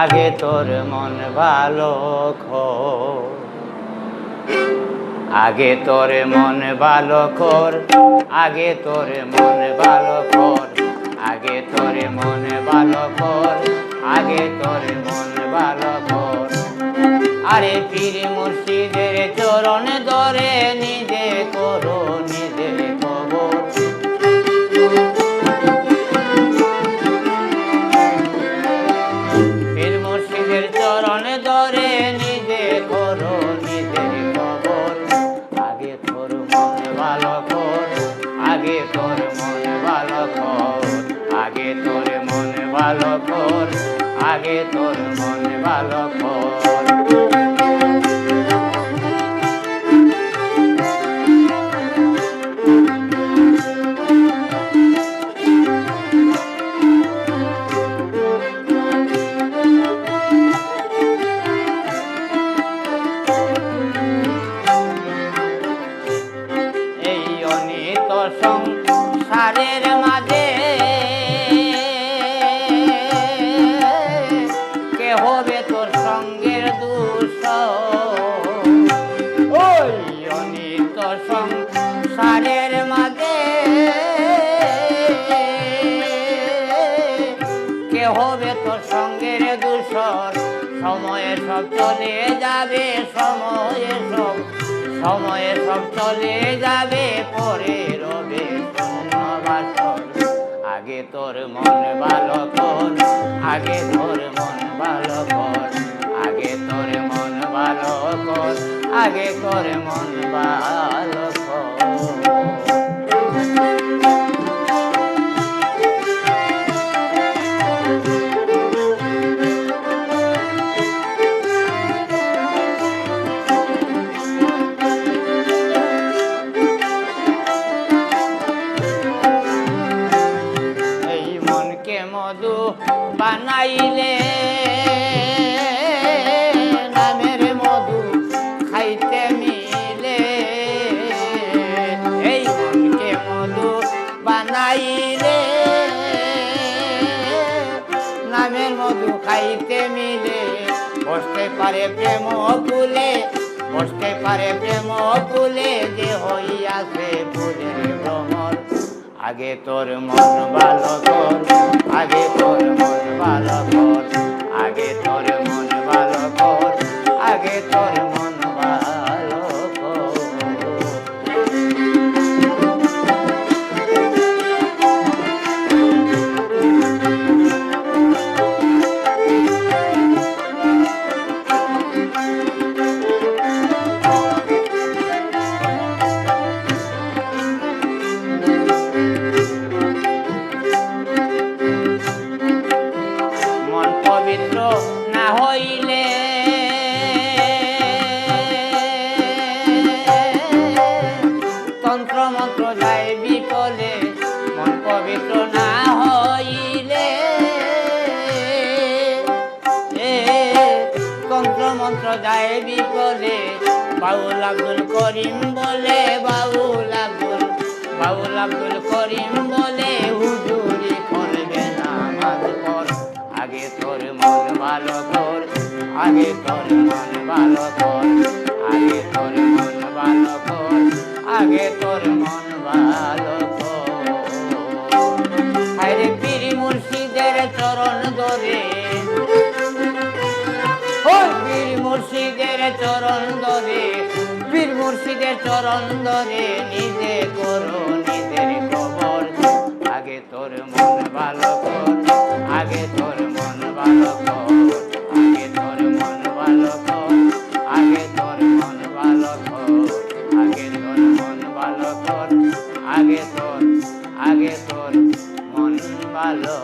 আগে তোর মন ভালো কর। আগে তোর মন ভালো কর, আগে তোর মন ভালো কর। আগে তোর মন ভালো কর, আগে তোর মন ভালো কর। আরে পীর মুর্শিদের চরণ ধরে আগে তোর মন আগে তোর মন ভালো কর আগে তোর মন ভালো কর। সংসারের মাঝে কে হবে তোর সঙ্গের দুষ ওই সংসারের মাঝে কে হবে তোর সঙ্গের দূষর সময়ে সব চলে যাবে, সময়ে সব সময়ে সব চলে যাবে পরে। তোর মন ভালো কর, আগে তোর মন ভালো কর, আগে তোর মন ভালো কর, আগে তোর মন ভালো কর। খাইতে মিলে বসতে পারে প্রেম ফুলে বসতে পারে প্রেম ফুলে যে হইয়াছে ফুলের ভ্রমর আগে তোর মন ভালো কর, আগে তোর মন ভালো কর। পবিত্র না হইলে। তন্ত্র মন্ত্র যায় বিপলে মন পবিত্র না হইলে। তন্ত্র মন্ত্র যায় বিপলে বাউল আব্দুল করিম বলে, বাউল আব্দুল বাউল আব্দুল করিম বলে। আগে তোর মন ভালো কর, আগে তোর মন ভালো কর, আগে তোর মন ভালো আরে পীর মুর্শিদের চরণ ধরে ও পীর মুর্শিদের চরণ ধরে, পীর মুর্শিদের চরণ ধরে, নিজে করো নিজের খবর, আগে তোর মন ভালো আগে তোর আগে তোর মন ভালো।